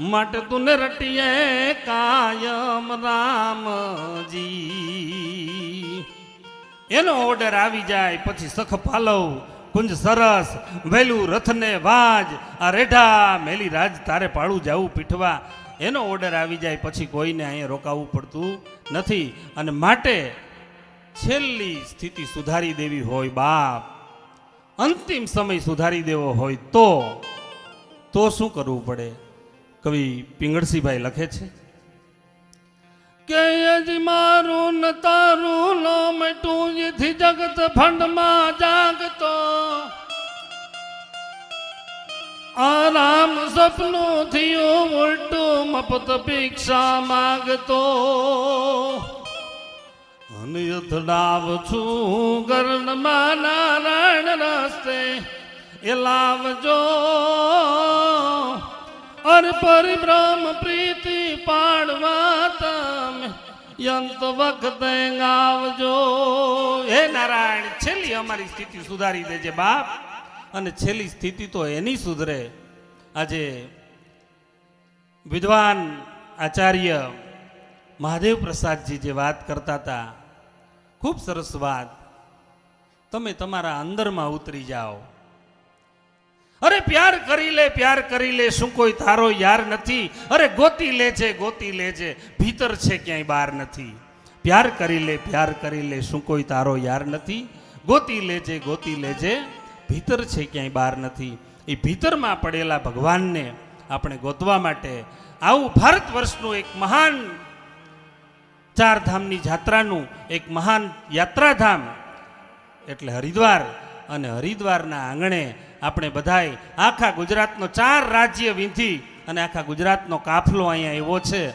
માટે તુન રટીએ કાયમ રામજી. એનો ઓર્ડર આવી જાય, પછી સખ પાલવ, કુંજ સરસ, વેલું રથને વાજ, આ રેઢા મેલી રાજ તારે પાળું જાવું પીઠવા. એનો ઓર્ડર આવી જાય, પછી કોઈને અહીંયા રોકાવું પડતું નથી. અને માટે છેલ્લી સ્થિતિ સુધારી દેવી હોય બાપ. અંતિમ સમય સુધારી દેવો હોય તો તો શું કરવું પડે? કવિ પિંગળસિંહભાઈ લખે છે, કે યજી મારું ન તારું ન મેટું જેથી જગત ફંડમાં જાગતો. આરામ સપનું થયું ઉલટું મફત ભિક્ષા માગતો. અથડાવ છું ગરણમાં નારાયણ રસ્તે, એ લાવજો. અર પરિબ્રહ્મ પ્રીતિ પાડવા તમે. યંત વખતે ગાવજો. હે નારાયણ, છેલ્લી અમારી સ્થિતિ સુધારી દેજે બાપ. અને છેલ્લી સ્થિતિ તો એની સુધરે. આજે વિદ્વાન આચાર્ય મહાદેવ પ્રસાદજી જે વાત કરતા હતા, ખૂબ સરસ વાત. તમે તમારા અંદરમાં ઉતરી જાઓ. અરે પ્યાર કરી લે, પ્યાર કરી લે, શું કોઈ તારો યાર નથી? અરે ગોતી લે છે ગોતી લે છે ભીતર છે ક્યાંય બહાર નથી. પ્યાર કરી લે, પ્યાર કરી લે, શું કોઈ તારો યાર નથી? ગોતી લે છે ગોતી લે છે ભીતર છે ક્યાંય બહાર નથી. એ ભીતરમાં પડેલા ભગવાનને આપણે ગોતવા માટે આવું ભારત વર્ષનું એક મહાન ચારધામની જાત્રાનું એક મહાન યાત્રાધામ, એટલે હરિદ્વાર અને હરિદ્વારના આંગણે આપણે બધાય આખા ગુજરાતનો ચાર રાજ્ય વીંધી અને આખા ગુજરાતનો કાફલો અહીંયા એવો છે.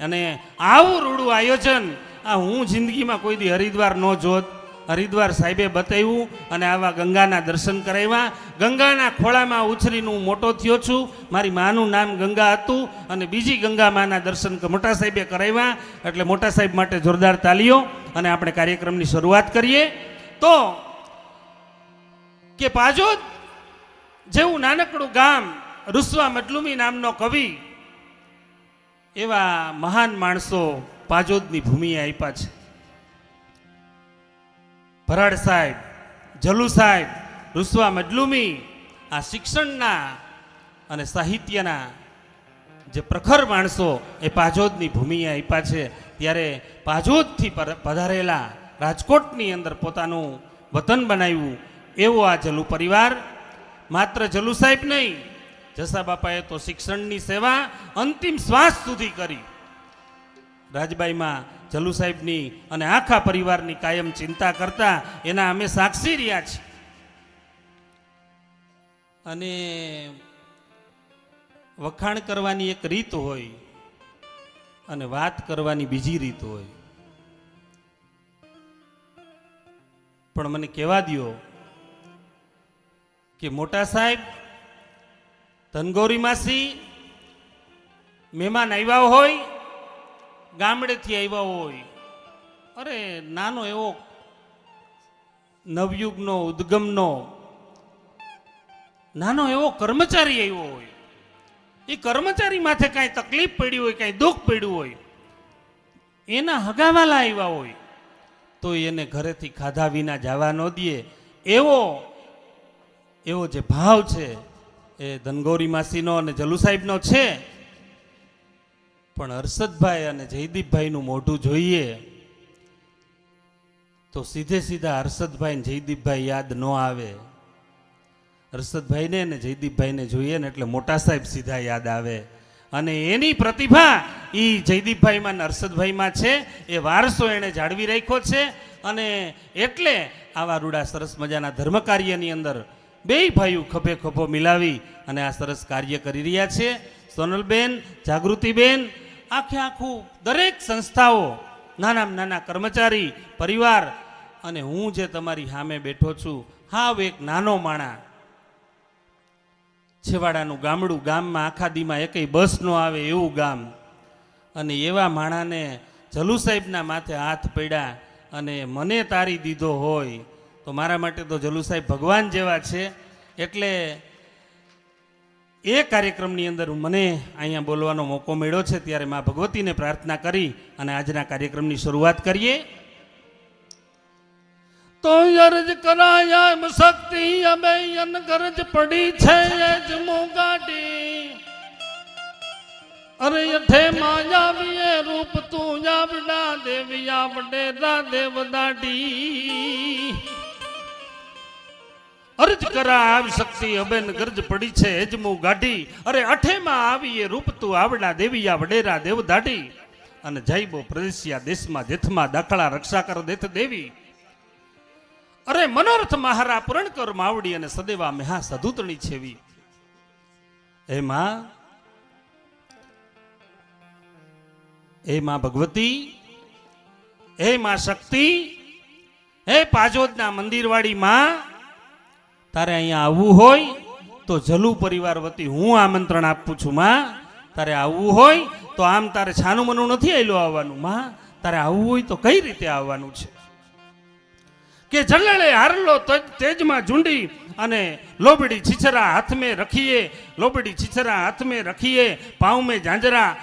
અને આવું રૂડું આયોજન, આ હું જિંદગીમાં કોઈ દી હરિદ્વાર ન જોત. હરિદ્વાર સાહેબે બતાવ્યું અને આવા ગંગાના દર્શન કરાવ્યા. ગંગાના ખોળામાં ઉછરીને હું મોટો થયો છું. મારી માનું નામ ગંગા હતું અને બીજી ગંગા માના દર્શન મોટા સાહેબે કરાવ્યા. એટલે મોટા સાહેબ માટે જોરદાર તાલીઓ અને આપણે કાર્યક્રમની શરૂઆત કરીએ. તો કે પાજોદ, જેવું નાનકડું ગામ રૂસવા મડલુમી નામનો કવિ, એવા મહાન માણસો પાજોદની ભૂમિએ આપ્યા છે. ભરાડ સાહેબ, જલુ સાહેબ, રૂસવા મજલુમી આ શિક્ષણના અને સાહિત્યના જે પ્રખર માણસો એ પાજોદની ભૂમિએ આપ્યા છે. ત્યારે પાજોદથી પધારેલા રાજકોટની અંદર પોતાનું વતન બનાવ્યું. એવો આ જલુ પરિવાર, માત્ર જલુ સાહેબ નહીં, જસા બાપાએ તો શિક્ષણની સેવા અંતિમ શ્વાસ સુધી કરી. રાજબાઈમાં જલુ સાહેબની અને આખા પરિવારની કાયમ ચિંતા કરતા એના અમે સાક્ષી રહ્યા છીએ. અને વખાણ કરવાની એક રીત હોય અને વાત કરવાની બીજી રીત હોય. પણ મને કહેવા દ્યો કે મોટા સાહેબ, ધનગોરી માસી મહેમાન આવ્યા હોય, ગામડેથી આવ્યા હોય. અરે, નાનો એવો નવયુગનો, ઉદ્ગમનો, નાનો એવો કર્મચારી આવ્યો હોય. એ કર્મચારી માથે કાંઈ તકલીફ પડી હોય, કાંઈ દુઃખ પડ્યું હોય, એના હગાવાલા આવ્યા હોય, તો એને ઘરેથી ખાધા વિના જવા ન દે. એવો એવો જે ભાવ છે એ ધનગૌરી માસીનો અને જલુ સાહેબનો છે. પણ હર્ષદભાઈ અને જયદીપભાઈનું મોઢું જોઈએ તો સીધે સીધા હર્ષદભાઈ જયદીપભાઈ યાદ ન આવે. હર્ષદભાઈને ને જયદીપભાઈને જોઈએ ને એટલે મોટા સાહેબ સીધા યાદ આવે. અને એની પ્રતિભા એ જયદીપભાઈમાં ને હર્ષદભાઈમાં છે. એ વારસો એણે જાળવી રાખ્યો છે. અને એટલે આવા રૂડા સરસ મજાના ધર્મ કાર્યની અંદર બેય ભાઈઓ ખભે ખભો મિલાવી અને આ સરસ કાર્ય કરી રહ્યા છે. સોનલબેન, જાગૃતિબેન, આખે આખું દરેક સંસ્થાઓ, નાનામાં નાના કર્મચારી, પરિવાર અને હું જે તમારી સામે બેઠો છું, હાવ એક નાનો માણા. છેવાડાનું ગામડું ગામમાં આખા દીમાં એકેય બસ ન આવે એવું ગામ. અને એવા માણાને જલુ સાહેબના માથે હાથ પડ્યા અને મને તારી દીધો હોય. તો મારા માટે તો જલુ સાહેબ ભગવાન જેવા છે. એટલે એ કાર્યક્રમની અંદર મને અહીંયા બોલવાનો મોકો મળ્યો છે. ત્યારે મા ભગવતીને પ્રાર્થના કરી અને આજના કાર્યક્રમની શરૂઆત કરીએ. તો અરજ કરાયા શક્તિ અમે અન ગરજ પડી છે જ મોગાડી અરે અઠે માયાવીએ રૂપ તું આવડા દેવી, આવડે રા દેવ દાડી અરજ કરા આવ શક્તિ, અબેન ગરજ પડી છે એજમુ ગાઢી. અરે અઠેમાં આવીએ, રૂપ તું આવડા દેવિયા વડેરા દેવ દાઢી. અને જૈબો પ્રદેશિયા દેશમાં જેથમાં દાખલા રક્ષા કર દેથ દેવી. અરે મનોરથ મહારા પૂરણ કર માવડી અને સદેવા મેહા સધુતણી છેવી. હે માં માં ભગવતી હે માં શક્તિ હે પાજોદના મંદિરવાળી માં તારે અહીંયા આવવું હોય તો જલુ પરિવાર વતી હું આમંત્રણ આપું છું, માં. તારે આવવું હોય તો આમ તારે છાનું મનું નથી આવેલું આવવાનું, માં. તારે આવવું હોય તો કઈ રીતે આવવાનું છે? કે જલ્લડે હારલો તજ- તેજમાં ઝુંડી અને લોબડી છીછરા હાથમે રખીએ, લોબડી છીછરા હાથમે રખીએ, પાઉમે ઝાંઝરા,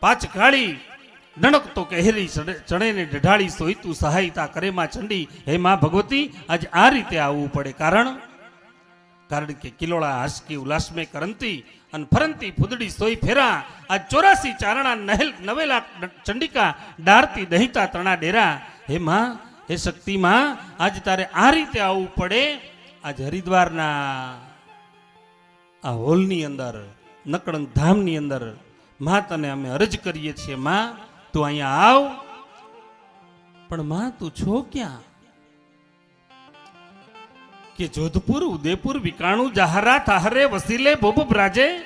પાછ કાળી નણક તો કહેરી ચણેને ઢઢાળી સોઈતું સહાયતા કરે માં ચંડી. હે માં ભગવતી, આજ આ રીતે આવવું પડે. કારણ? કારણ કે કિલોળા હાસકી ઉલ્લાસ કરંતી અને ફરંતી ફૂદડી સોઈ ફેરા. આ ચોરાસી ચારણા નહેલ નવેલા ચંડિકા ડારતી દહિતા તણા ડેરા. હે માં, હે શક્તિ માં, આજ તારે આ રીતે આવવું પડે. આજ હરિદ્વારના આ હોલની અંદર, નકળંગ ધામની અંદરમાં તને અમે અરજ કરીએ છીએ, માં. તું અહીંયા આવ. પણ માં, તું છો ક્યાં? કે જોધપુર, ઉદયપુર, વિકાણું જહારા તાહરે વસીલે ભોબ બ્રાજે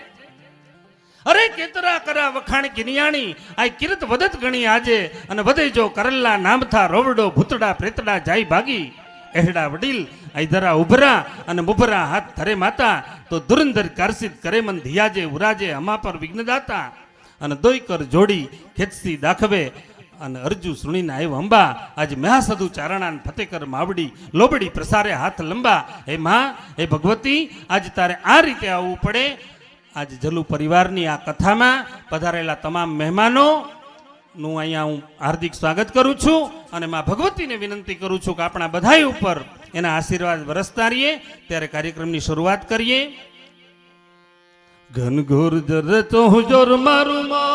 અરે, કેતરા કરા, વખાણ, કિનિયાણી આ કિરત વધત ગણી આજે. અને વધે જો કરલ્લા, નામથા, રોવડો, ભૂતડા, પ્રેતડા જાય ભાગી. એહડા વડીલ આઈધરા ઉભરા અને મુભરા હાથ ધરે માતા. તો દુરંધર કારસિત કરે મન ધિયાજે, ઉરાજે હમા પર વિઘ્નદાતા. અને દોઈ કર જોડી ખેતસી દાખવે. અને અરજુ સુણીને આવ્યો, અંબા, આજ મહાસધુ ચારણા ફતેકર માવડી લોબડી પ્રસારે હાથ લંબા. હે માં, હે ભગવતી, આજ તારે આ રીતે આવવું પડે? આજ જલુ પરિવારની આ કથામાં પધારેલા તમામ મહેમાનો, નું અહીંયા હું હાર્દિક સ્વાગત કરું છું અને માં ભગવતીને વિનંતી કરું છું કે આપણા બધાય ઉપર એના આશીર્વાદ વરસતા રહીએ. ત્યારે કાર્યક્રમની શરૂઆત કરીએ. ઘનઘોર જરે તો જોર મારું માન.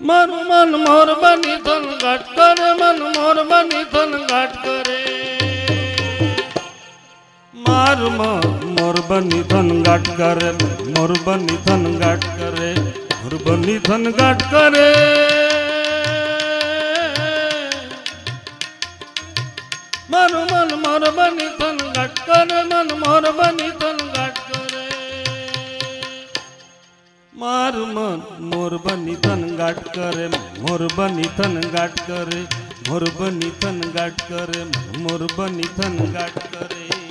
મારું મન મોર બની ધન ઘાટ કરે, મન મોર બની ધન ઘાટ કરે. મારું મન મોર બની ધન ઘાટ કરે મોર બની ધન ઘાટ કરે, મોર બની ધન ઘાટ કરે. મારું મોર બની ધન ઘાટ કરે, મન મોર બની ધન ઘાટ કરે. માર મન મોર બની ધન ગાટ કરે મોર ધન ગાટ કરે, મોર ધન ગાટ કરે મોર ધન ગાટ કરે.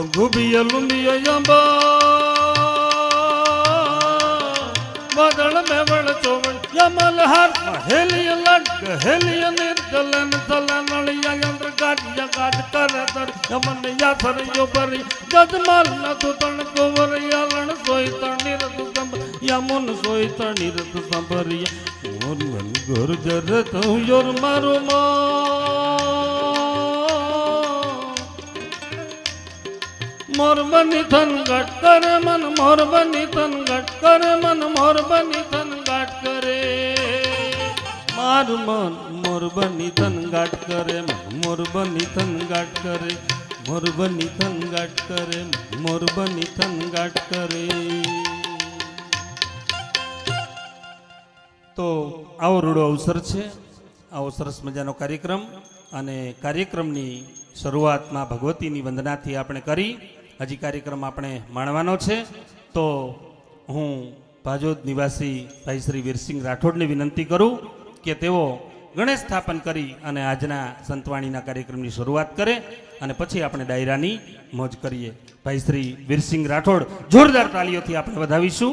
સડક ગુબિય લુંબિય યંબા. વાદળ મેવળ ચોવળ યમલ હાર હેલિય લડક હેલિય નિર્જલન તલન અળિયા યંત્ર ગાઢિયા ગાઢ કર તર, યમન યાથર યો પરી ગજમાલ ન તુતણ કુંવર યાલણ સોય તણ નિરત સંભ યમુન સોય તણ નિરત સંભરિયા મન ગોર જર તું, યોર મારું મા મોર બની થન ઘટ કરે મન મોર બની થન ઘટ કરે મન મોર બની થન ઘટ કરે મારું મન મોર બની થન ઘટ કરે મોર બની થન કરે મોર બની થન કરે મોર બની થન કરે તો આવો રૂડો અવસર છે. આવો સરસ મજાનો કાર્યક્રમ. અને કાર્યક્રમની શરૂઆતમાં ભગવતીની વંદનાથી આપણે કરી હજી કાર્યક્રમ આપણે માણવાનો છે, તો હું ભાજોદ નિવાસી ભાઈ શ્રી વીરસિંહ રાઠોડને વિનંતી કરું કે તેઓ ગણેશ સ્થાપન કરી અને આજના સંતવાણીના કાર્યક્રમની શરૂઆત કરે અને પછી આપણે ડાયરાની મોજ કરીએ. ભાઈ શ્રી વીરસિંહ રાઠોડ જોરદાર તાલીઓથી આપણે વધાવીશું.